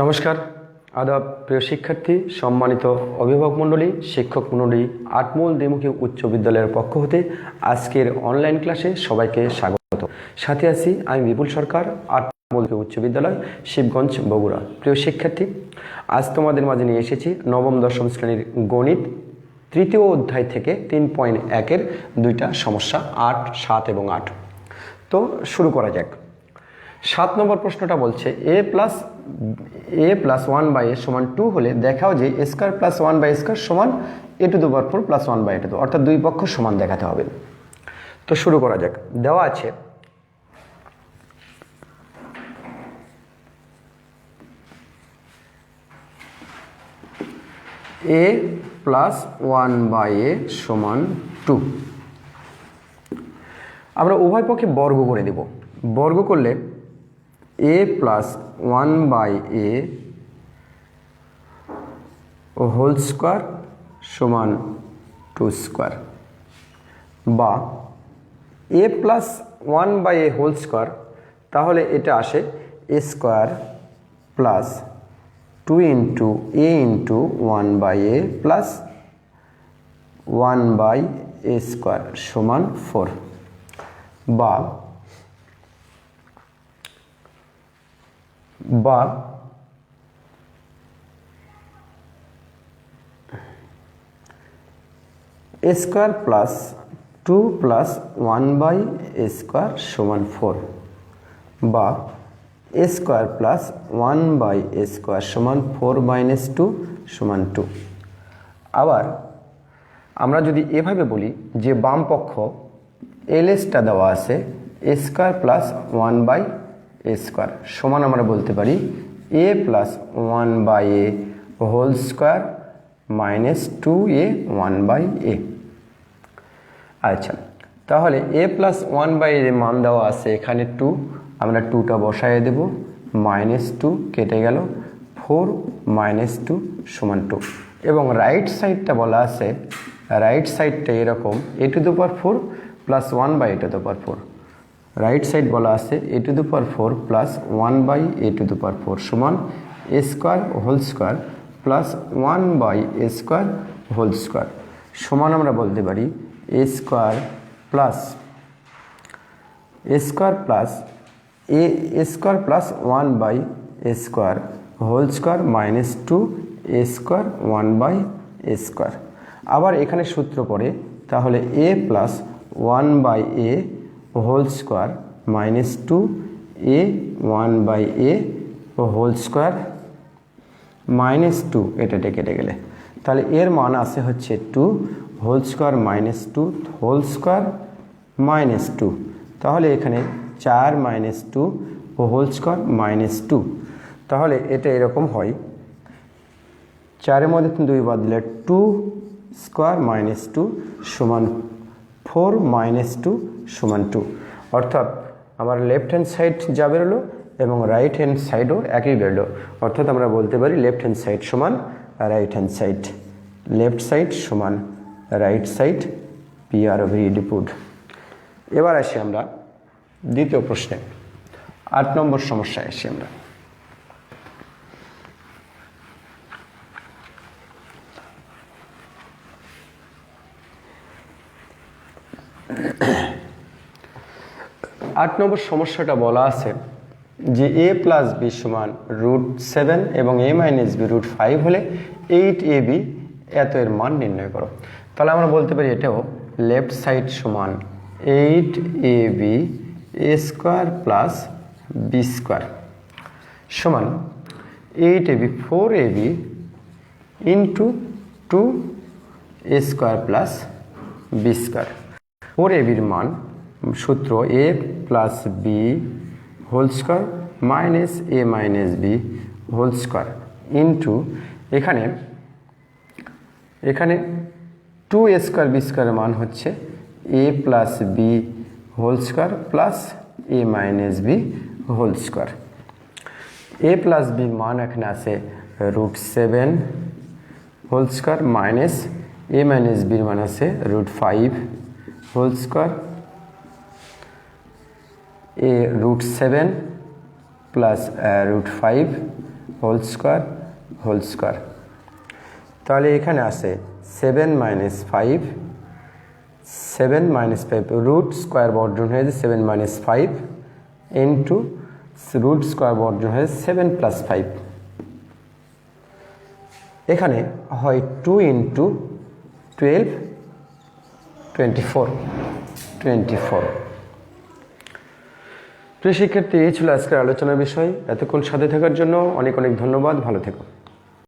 নমস্কার। আদাব, প্রিয় শিক্ষার্থী, সম্মানিত অভিভাবক মণ্ডলী, শিক্ষক মণ্ডলী, আটমূল দ্বিমুখী উচ্চ বিদ্যালয়ের পক্ষ হতে আজকের অনলাইন ক্লাসে সবাইকে স্বাগত। সাথে আছি আমি বিপুল সরকার, আটমূল উচ্চ বিদ্যালয়, শিবগঞ্জ, বগুড়া। প্রিয় শিক্ষার্থী, আজ তোমাদের মাঝে নিয়ে এসেছি নবম দশম শ্রেণির গণিত, তৃতীয় অধ্যায় থেকে তিন পয়েন্ট একের দুইটা সমস্যা, আট, সাত এবং আট। তো শুরু করা যাক। সাত নম্বর প্রশ্নটা বলছে a plus a plus one by a সমান টু হলে দেখাও যে square plus one by square সমান a to the four plus one by a to অর্থাৎ দুই পক্ষ সমান দেখাতে হবে। তো শুরু করা যাক। দেওয়া আছে a plus one by a সমান টু আমরা উভয় পক্ষে বর্গ করে দেব। বর্গ করলে a plus one by a whole square সমান টু স্কোয়ার বা a plus one by a whole square তাহলে এটা আসে a square plus two into a into one by a plus one by a square সমান four বা বা square plus two plus one by square সমান four বা square plus one by square সমান four minus two সমান two আবার আমরা যদি এভাবে বলি যে বাম পক্ষ এলএসটা দেওয়া আছে square plus one by square সমান আমরা বলতে পারি a plus one by a whole square minus two a one by a আচ্ছা তাহলে এ প্লাস ওয়ান বাই এর মান দেওয়া আছে এখানে টু আমরা টুটা বসায় দেব মাইনাস টু কেটে গেল ফোর মাইনাস টু সমান টু এবং রাইট সাইডটা বলা আছে রাইট সাইডটা এরকম a to the power four plus one by a to the power four right side বলা আছে a to the power four plus one by a to the power four সমান a square whole square plus one by a square whole square. সমান আমরা বলতে পারি a square plus, a square plus a square plus one by a square whole square minus two a square one by a square. আবার এখানে সূত্র পড়ে তাহলে a plus one by a whole square minus two a one by a whole square minus two এটা কেটে গেলে। তাহলে এর মান আছে হচ্ছে two whole square minus two whole square minus two তাহলে এখানে চার মাইনাস টু ও হোল স্কোয়ার মাইনাস টু তাহলে এটা এরকম হয়। চারের মধ্যে দুই বাদ দিলে টু স্কোয়ার মাইনাস টু সমান ফোর মাইনাস টু সমান টু। অর্থাৎ আমার লেফট হ্যান্ড সাইড যা বেরোলো এবং রাইট হ্যান্ড সাইডও একই বেরোলো। অর্থাৎ আমরা বলতে পারি লেফট হ্যান্ড সাইড সমান right hand side left side সমান right side P R V put এবার আসি আমরা দ্বিতীয় প্রশ্নে। আট নম্বর সমস্যায় আসি আমরা। আট নম্বর সমস্যাটা বলা আছে যে এ প্লাস বি সমান রুট সেভেন এবং a minus b root five হলে এইট এ বি এত এর মান নির্ণয় করো। তাহলে আমরা বলতে পারি এটাও লেফট সাইড সমান eight a b a square plus b square সমান eight a b four a b into two a square plus b square four a বির মান সূত্র a plus b whole square minus a minus b whole square into এখানে এখানে two a square b স্কোয়ারের মান হচ্ছে a plus b whole square plus a minus b whole square a plus b মান এখানে আছে root seven whole square minus a minus বির মান আছে root five whole square a root seven plus root five whole square whole square. তাহলে এখানে আসে seven minus five, seven minus five, root square বর্জন হয়েছে seven minus five into root square বর্জন হয়েছে সেভেন প্লাস ফাইভ। এখানে হয় two into twelve twenty four twenty four প্রিয় শিক্ষার্থী, এই ছিল আজকের আলোচনার বিষয়। এতক্ষণ সাথে থাকার জন্য অনেক অনেক ধন্যবাদ। ভালো থেকো।